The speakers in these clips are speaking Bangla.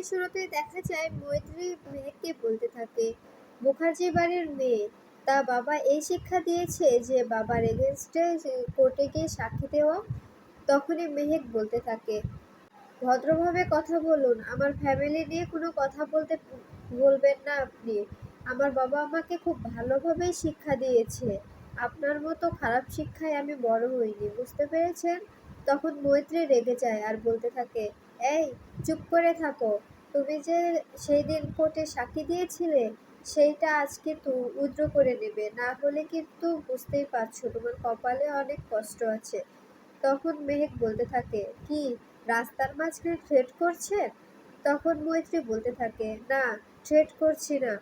শুরুতে শুরুতে দেখা যায় মৈত্রী মেয়েকে বলতে থাকে, মুখার্জি বাড়ির মেয়ে, তা বাবা এই শিক্ষা দিয়েছে যে বাবার এগেনস্টে কোর্টে গিয়ে সাক্ষী দেওয়া? তখনই মেহেক বলতে থাকে, ভদ্রভাবে কথা বলুন, আমার ফ্যামিলি নিয়ে কোনো কথা বলতে বলবেন না আপনি। আমার বাবা আমাকে খুব ভালোভাবেই শিক্ষা দিয়েছে। আপনার মতো খারাপ শিক্ষায় আমি বড় হইনি, বুঝতে পেরেছেন? তখন মৈত্রী রেগে যায় আর বলতে থাকে, এই, চুপ করে থাকো। তুমি যে সেই দিন কোর্টে সাক্ষী দিয়েছিলে, সেইটা আজকে তু উদ্র করে নেবে। না হলে কিন্তু বুঝতেই পারছ, তোমার কপালে অনেক কষ্ট আছে। তখন মেহেক বলতে থাকে, কি, রাস্তার মাঝখানে থ্রেট করছেন? তখন মৈত্রী বলতে থাকে, না থ্রেট করছি না।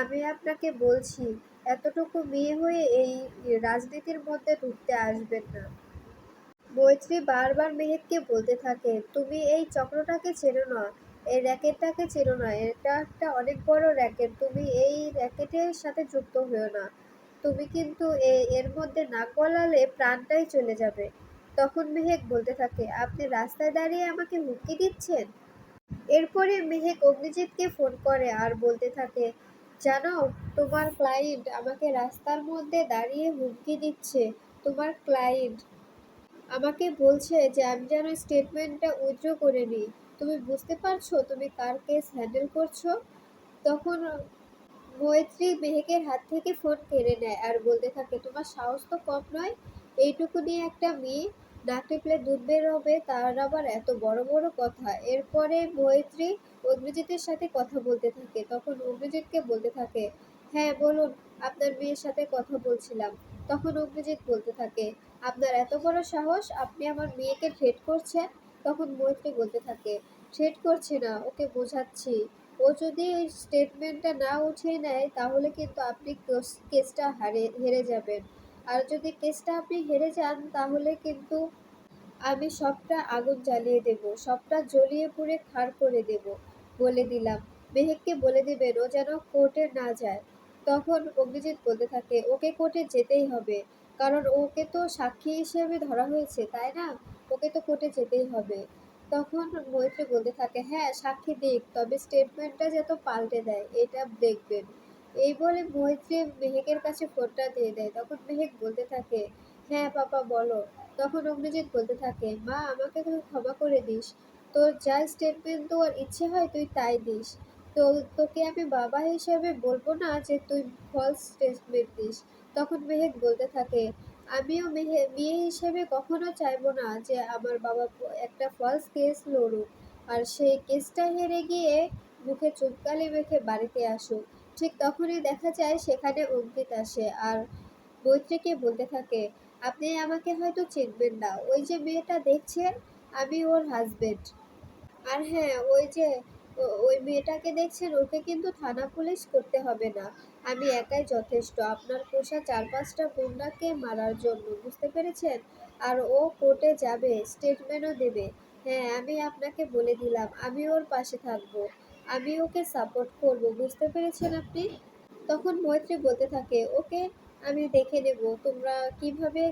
আমি আপনাকে বলছি, এতটুকু মেয়ে হয়ে এই রাজনীতির মধ্যে ঢুকতে আসবেন না। মৈত্রী বারবার মেহেককে বলতে থাকে, তুমি এই চক্রটাকে চেনো না। এই র্যাকেটটাকে চেনো না, এটা একটা অনেক বড় র্যাকেট, তুমি এই র্যাকেটের সাথে যুক্ত হয়েও না। তুমি কিন্তু এর মধ্যে নাক গলালে প্রাণটাই চলে যাবে। তখন মেহেক বলতে থাকে, আপনি রাস্তায় দাঁড়িয়ে আমাকে হুমকি দিচ্ছেন? এরপরে মেহেক অগ্নিজিৎকে ফোন করে আর বলতে থাকে, জানো, তোমার ক্লায়েন্ট আমাকে রাস্তার মধ্যে দাঁড়িয়ে হুমকি দিচ্ছে, তোমার ক্লায়েন্ট। আমাকে বলছে যে আমি যেন স্টেটমেন্টটা উইথড্র করে নিই। তুমি বুঝতে পারছ তুমি কার কেস হ্যান্ডেল করছ? তখন মৈত্রী মেহেকের হাত থেকে ফোন কেড়ে নেয় আর বলতে থাকে, তোমার সাহস তো কম নয়। এইটুকু নিয়ে একটা মেয়ে নাক টিপলে দুধ বের হবে, তার আবার এত বড় বড় কথা। এরপরে মৈত্রী অগ্নিজিতের সাথে কথা বলতে থাকে। তখন অগ্নিজিৎকে বলতে থাকে হ্যাঁ বলুন, আপনার মেয়ের সাথে কথা বলছিলাম। তখন অগ্নিজিৎ বলতে থাকে, আপনার এত বড় সাহস, আপনি আমার মেয়েকে থ্রেট করছেন? তখন মৈত্রী বলতে থাকে থ্রেট করছে না, ওকে বোঝাচ্ছি। ও যদি এই স্টেটমেন্টটা না উঠিয়ে নেয়, তাহলে কিন্তু আপনি কেস- কেসটা হারে, হেরে যাবেন। আর যদি কেসটা আপনি হেরে যান, তাহলে কিন্তু আমি সবটা আগুন জ্বালিয়ে দেব, সবটা জ্বলিয়ে পুড়ে খাড় করে দেব। বলে দিলাম। মেহেককে বলে দিবেন ও যেন কোর্টে না যায়। তখন অভিজিৎ বলতে থাকে, ওকে কোর্টে যেতেই হবে। কারণ ওকে তো সাক্ষী হিসেবে ধরা হয়েছে, তাই না? ওকে তো কোর্টে যেতেই হবে। তখন মৈত্রী বলতে থাকে হ্যাঁ সাক্ষী দিক, তবে স্টেটমেন্টটা যত পাল্টে দেয়, এটা দেখবেন। এই বলে মৈত্রী মেহেকের কাছে ফোনটা দিয়ে দেয়। তখন মেহেক বলতে থাকে হ্যাঁ পাপা, বলো। তখন অগ্নিজিৎ বলতে থাকে, মা, আমাকে তুই ক্ষমা করে দিস। তোর যা স্টেটমেন্ট তোর ইচ্ছে হয়, তুই তাই দিস। তো, তোকে আমি বাবা হিসেবে বলব না যে তুই ফলস স্টেটমেন্ট দিস। তখন মেহেক বলতে থাকে, আমিও মেহে, মেয়ে হিসেবে কখনো চাইব না যে আমার বাবা একটা ফলস কেস লড়ুক। আর সেই কেসটা হেরে গিয়ে মুখে চুপকালি মেখে বাড়িতে আসুক। ঠিক তখনই দেখা যায় সেখানে অঙ্কিত আসে আর মৈত্রীকে বলতে থাকে, আপনি আমাকে হয়তো চিনবেন না। ওই যে মেয়েটা দেখছেন, আমি ওর হাজবেন্ড আর হ্যাঁ ওই যে ওই মেয়েটাকে দেখছেন, ওকে কিন্তু থানা পুলিশ করতে হবে না। আমি একাই যথেষ্ট। আপনার পোষা চার পাঁচটা গুন্ডাকে মারার জন্য, বুঝতে পেরেছেন? আর ও কোর্টে যাবে, স্টেটমেন্টও দেবে। হ্যাঁ আমি আপনাকে বলে দিলাম, আমি ওর পাশে থাকব। আমি ওকে সাপোর্ট করব, বুঝতে পেরেছেন আপনি? তখন মৈত্রী বলতে থাকে, ওকে আমি দেখে নেব, তোমরা কীভাবে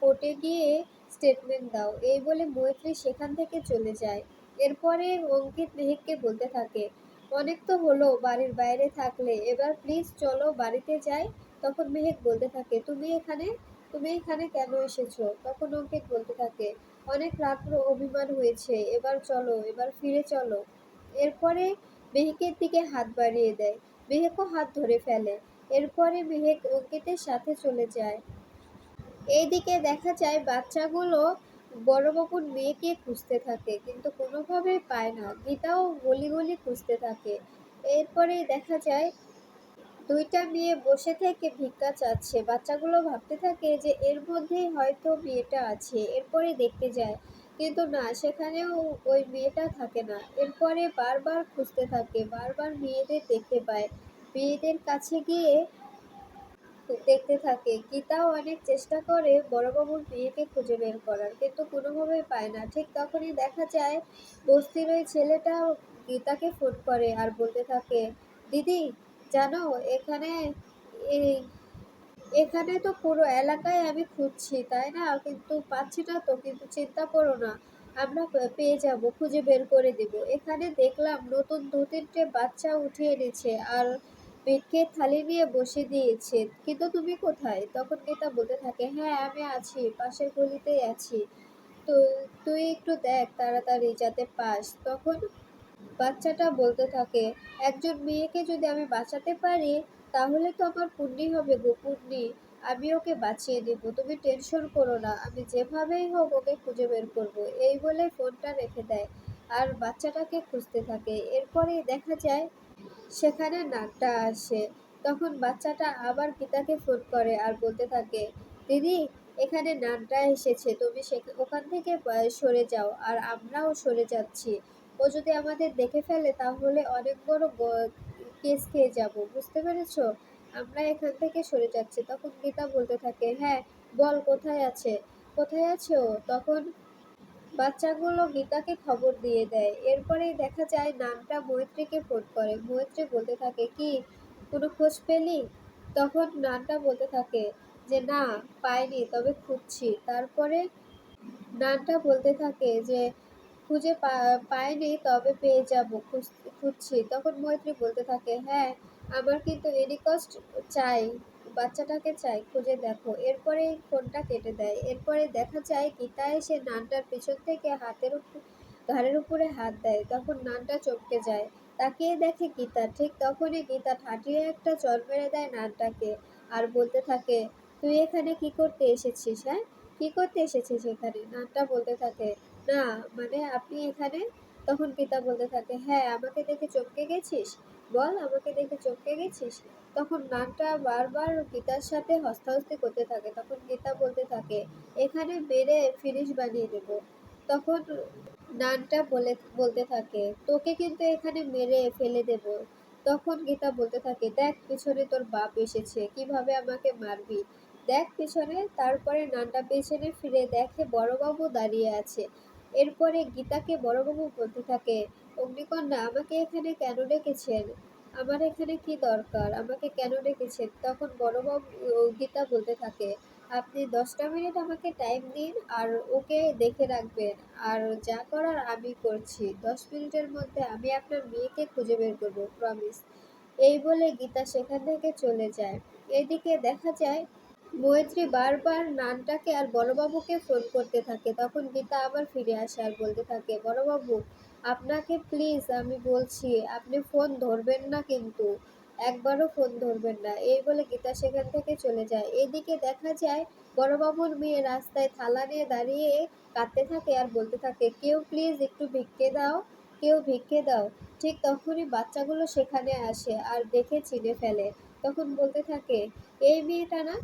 কোর্টে গিয়ে স্টেটমেন্ট দাও? এই বলে মৈত্রী সেখান থেকে চলে যায়। এরপরে অঙ্কিত মেহেককে বলতে থাকে অনেক তো হলো বাড়ির বাইরে থাকলে। এবার প্লিজ চলো বাড়িতে যাই। তখন মেহেক বলতে থাকে, তুমি এখানে? তুমি এখানে কেন এসেছ? তখন অঙ্কিত বলতে থাকে, অনেক রাত্র অভিমান হয়েছে, এবার চলো, এবার ফিরে চলো। এরপরে মেহেকের দিকে হাত বাড়িয়ে দেয়। মেহেকও হাত ধরে ফেলে। এরপরে মেহেক অঙ্কিতের সাথে চলে যায়। এইদিকে দেখা যায় বাচ্চাগুলো বড়বাবুর মেয়েকে খুঁজতে থাকে, কিন্তু কোনোভাবেই পায় না। গীতাও গলি গলি খুঁজতে থাকে। এরপরে দেখা যায়, দুইটা মেয়ে বসে থেকে ভিক্ষা চাচ্ছে। বাচ্চাগুলো ভাবতে থাকে যে, এর মধ্যেই হয়তো মেয়েটা আছে। এরপরে দেখতে যায়, কিন্তু না, সেখানেও ওই মেয়েটা থাকে না। এরপরে বারবার খুঁজতে থাকে, বারবার মেয়েদের দেখতে পায়। মেয়েদের কাছে গিয়ে দেখতে থাকে, গীতাও অনেক চেষ্টা করে বড়বাবুর মেয়েকে খুঁজে বের করার, কিন্তু কোনোভাবেই পায় না। ঠিক তখনই দেখা যায়, বস্তির ওই ছেলেটা গীতাকে ফোন করে আর বলতে থাকে, দিদি, জানো, এখানে এই এখানে তো পুরো এলাকায় আমি খুঁজছি, তাই না? কিন্তু পাচ্ছি না তো, কিন্তু চিন্তা করো না, আমরা পেয়ে যাব, খুঁজে বের করে দেব। এখানে দেখলাম নতুন দু তিনটে বাচ্চা উঠে এনেছে আর ভিক্ষের থালি নিয়ে বসে দিয়েছে, কিন্তু তুমি কোথায়? তখন গীতা বলতে থাকে হ্যাঁ আমি আছি, পাশের গলিতেই আছি। তো তুই একটু দেখ তাড়াতাড়ি যাতে পাস। তখন বাচ্চাটা বলতে থাকে, একজন মেয়েকে যদি আমি বাঁচাতে পারি, তাহলে তো আমার পুণ্যি হবে গো পুণ্যি। আমি ওকে বাঁচিয়ে দেবো, তুমি টেনশন করো না, আমি যেভাবেই হোক ওকে খুঁজে বের করব। এই বলে ফোনটা রেখে দেয়। আর বাচ্চাটাকে খুঁজতে থাকে। এরপরে দেখা যায় সেখানে নাকটা আসে। তখন বাচ্চাটা আবার গীতাকে ফোন করে আর বলতে থাকে, দিদি, এখানে নানটা এসেছে, তুমি ওখান থেকে সরে যাও আর আমরাও সরে যাচ্ছি। ও যদি আমাদের দেখে ফেলে তাহলে অনেক বড় কেস খেয়ে যাব, বুঝতে পেরেছ? আমরা এখান থেকে সরে যাচ্ছি। তখন গীতা বলতে থাকে হ্যাঁ বল, কোথায় আছে? কোথায় আছে? ও তখন বাচ্চাগুলো গীতাকে খবর দিয়ে দেয়। এরপরেই দেখা যায় নামটা মৈত্রীকে ফোন করে। মৈত্রী বলতে থাকে, কি, কোনো খোঁজ পেলি? তখন নানটা বলতে থাকে যে, না, পাইনি, তবে খুঁজছি। তারপরে নানটা বলতে থাকে যে, খুঁজে পাইনি, তবে পেয়ে যাব খুঁজছি। তখন মৈত্রী বলতে থাকে হ্যাঁ আমার কিন্তু এনিকস্ট চাই। বাচ্চাটাকে চাই, খুঁজে দেখো। এরপরে ফোনটা কেটে দেয়। এরপরে দেখা যায় গীতা এসে নানটার পিছন থেকে হাতের ঘাড়ের উপরে হাত দেয়। তখন নানটা চমকে যায়। তাকিয়ে দেখে গীতা। ঠিক তখনই গীতা ঠাটিয়ে একটা চর মেরে দেয় নানটাকে আর বলতে থাকে, তুই এখানে কি করতে এসেছিস হ্যাঁ? কি করতে এসেছিস এখানে? নানটা বলতে থাকে, না মানে আপনি এখানে? তখন গীতা বলতে থাকে হ্যাঁ আমাকে দেখে চমকে গেছিস? বল, আমাকে দেখে চমকে গেছিস? তখন নানটা বারবার গীতার সাথে হস্তাহস্তি করতে থাকে। তখন গীতা বলতে থাকে, এখানে মেরে ফিনিশ বানিয়ে দেব। তখন নানটা বলে, বলতে থাকে, তোকে কিন্তু এখানে মেরে ফেলে দেব। তখন গীতা বলতে থাকে, দেখ পিছনে তোর বাপ এসেছে, কীভাবে আমাকে মারবি? দেখ পিছনে, তারপরে নানটা পেছনে ফিরে দেখে বড়বাবু দাঁড়িয়ে আছে। এরপরে গীতাকে বড়বাবু বলতে থাকে, অগ্নিকন্যা, আমাকে এখানে কেন ডেকেছেন? আমার এখানে কি দরকার? আমাকে কেন ডেকেছেন? তখন বড়বাবু গীতা বলতে থাকে, আপনি দশটা মিনিট আমাকে টাইম দিন আর ওকে দেখে রাখবেন। আর যা করার আমি করছি। দশ মিনিটের মধ্যে আমি আপনার মেয়েকে খুঁজে বের করব প্রমিস এই বলে গীতা সেখান থেকে চলে যায়। এদিকে দেখা যায় মৈত্রী বারবার নানটাকে আর বড়বাবুকে ফোন করতে থাকে। তখন গীতা আবার ফিরে আসে আর বলতে থাকে, বড়বাবু, আপনাকে প্লিজ আমি বলছি, আপনি ফোন ধরবেন না কিন্তু। একবারও ফোন ধরবেন না। এই বলে গীতা সেখান থেকে চলে যায়। এদিকে দেখা যায়, বড়বাবুর মেয়ে রাস্তায় থালা নিয়ে দাঁড়িয়ে কাঁদতে থাকে আর বলতে থাকে, কেউ প্লিজ একটু ভিক্ষে দাও, কেউ ভিক্ষে দাও। ঠিক তখনই বাচ্চাগুলো সেখানে আসে আর দেখে চিনে ফেলে। তখন বলতে থাকে, এই মেয়েটা না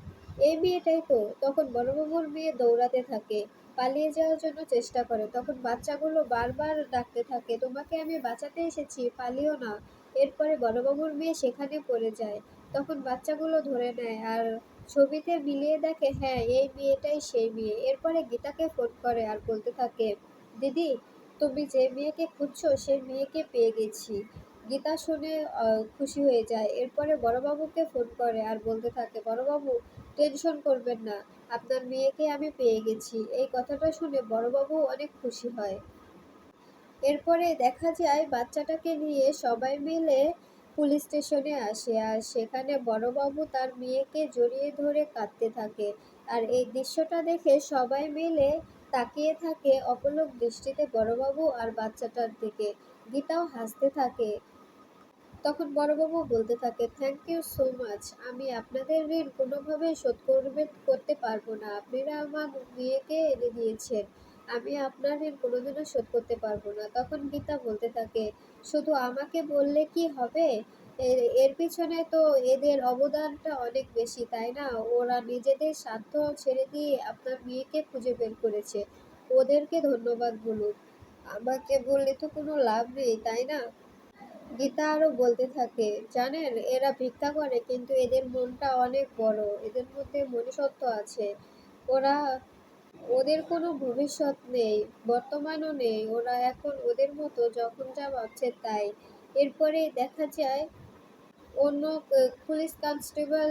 এই মেয়েটাই তো, তখন বড়বাবুর মেয়ে দৌড়াতে থাকে, পালিয়ে যাওয়ার জন্য চেষ্টা করে, তখন বাচ্চাগুলো বারবার ডাকতে থাকে, তোমাকে আমি বাঁচাতে এসেছি, পালিও না। এরপরে বড়বাবুর মেয়ে সেখানে পড়ে যায়, তখন বাচ্চাগুলো ধরে নেয় আর ছবিতে মিলিয়ে দেখে হ্যাঁ এই মেয়েটাই সেই মেয়ে। এরপরে গীতাকে ফোন করে আর বলতে থাকে, দিদি, তুমি যে মেয়েকে খুঁজছো সেই মেয়েকে পেয়ে গেছি। গীতা শুনে খুশি হয়ে যায়। এরপরে বড়বাবুকে ফোন করে আর বলতে থাকে, বড়বাবু টেনশন করবেন না। আপনার মেয়েকে আমি পেয়ে গেছি। এই কথাটা শুনে বড়বাবু অনেক খুশি হয়। এরপরে দেখা যায়, বাচ্চাটাকে নিয়ে সবাই মিলে পুলিশ স্টেশনে আসে আর সেখানে বড়বাবু তার মেয়েকে জড়িয়ে ধরে কাঁদতে থাকে। আর এই দৃশ্যটা দেখে সবাই মিলে তাকিয়ে থাকে অপলক দৃষ্টিতে বড়বাবু আর বাচ্চাটার দিকে। গীতাও হাসতে থাকে। তখন বড়বাবু বলতে থাকে থ্যাংক ইউ সো মাচ আমি আপনাদের ঋণ কোনোভাবে শোধ করবে, করতে পারব না। আপনারা আমার মেয়েকে এনে দিয়েছেন। আমি আপনার ঋণ কোনোদিনও শোধ করতে পারব না। তখন গীতা বলতে থাকে, শুধু আমাকে বললে কি হবে? এর এর পিছনে তো এদের অবদানটা অনেক বেশি, তাই না? ওরা নিজেদের স্বার্থ ছেড়ে দিয়ে আপনার মেয়েকে খুঁজে বের করেছে। ওদেরকে ধন্যবাদ বলুন। আমাকে বললে তো কোনো লাভ নেই, তাই না? গীতা আরও বলতে থাকে, জানেন, এরা ভিক্ষা করে কিন্তু এদের মনটা অনেক বড়, এদের মধ্যে মনুষ্যত্ব আছে। ওরা, ওদের কোনো ভবিষ্যৎ নেই, বর্তমানও নেই, ওরা এখন ওদের মতো যখন যা ভাবছে তাই। এরপরে দেখা যায়, অন্য পুলিশ কনস্টেবল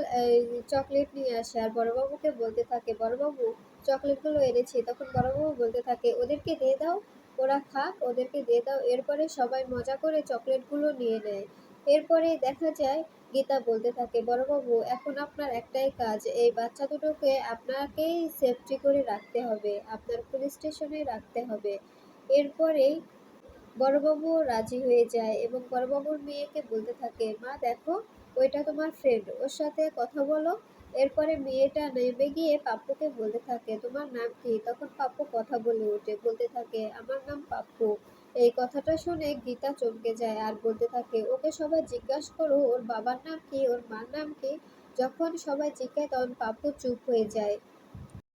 চকলেট নিয়ে আসে, আর বড়বাবুকে বলতে থাকে, বড়বাবু, চকলেটগুলো এনেছি। তখন বড়বাবু বলতে থাকে, ওদেরকে দিয়ে দাও ওরা খাক ওদেরকে দিয়ে দাও। এরপরে সবাই মজা করে চকলেটগুলো নিয়ে নেয়। এরপরে দেখা যায়, গীতা বলতে থাকে, বড়বাবু, এখন আপনার একটাই কাজ। এই বাচ্চা দুটোকে আপনাকেই সেফটি করে রাখতে হবে। আপনার পুলিশ স্টেশনে রাখতে হবে। এরপরেই বড়বাবু রাজি হয়ে যায় এবং বড়বাবুর মেয়েকে বলতে থাকে, মা, দেখো, ওইটা তোমার ফ্রেন্ড ওর সাথে কথা বলো। এরপরে মেয়েটা নেমে গিয়ে পাপ্পুকে বলতে থাকে, তোমার নাম কি? তখন পাপ্পু কথা বলে ওঠে, বলতে থাকে, আমার নাম পাপ্পু। এই কথাটা শুনে গীতা চমকে যায় আর বলতে থাকে, ওকে সবাই জিজ্ঞাসা করো, ওর বাবার নাম কি, ওর মার নাম কি? যখন সবাই জিজ্ঞাসা তখন পাপ্পু চুপ হয়ে যায়।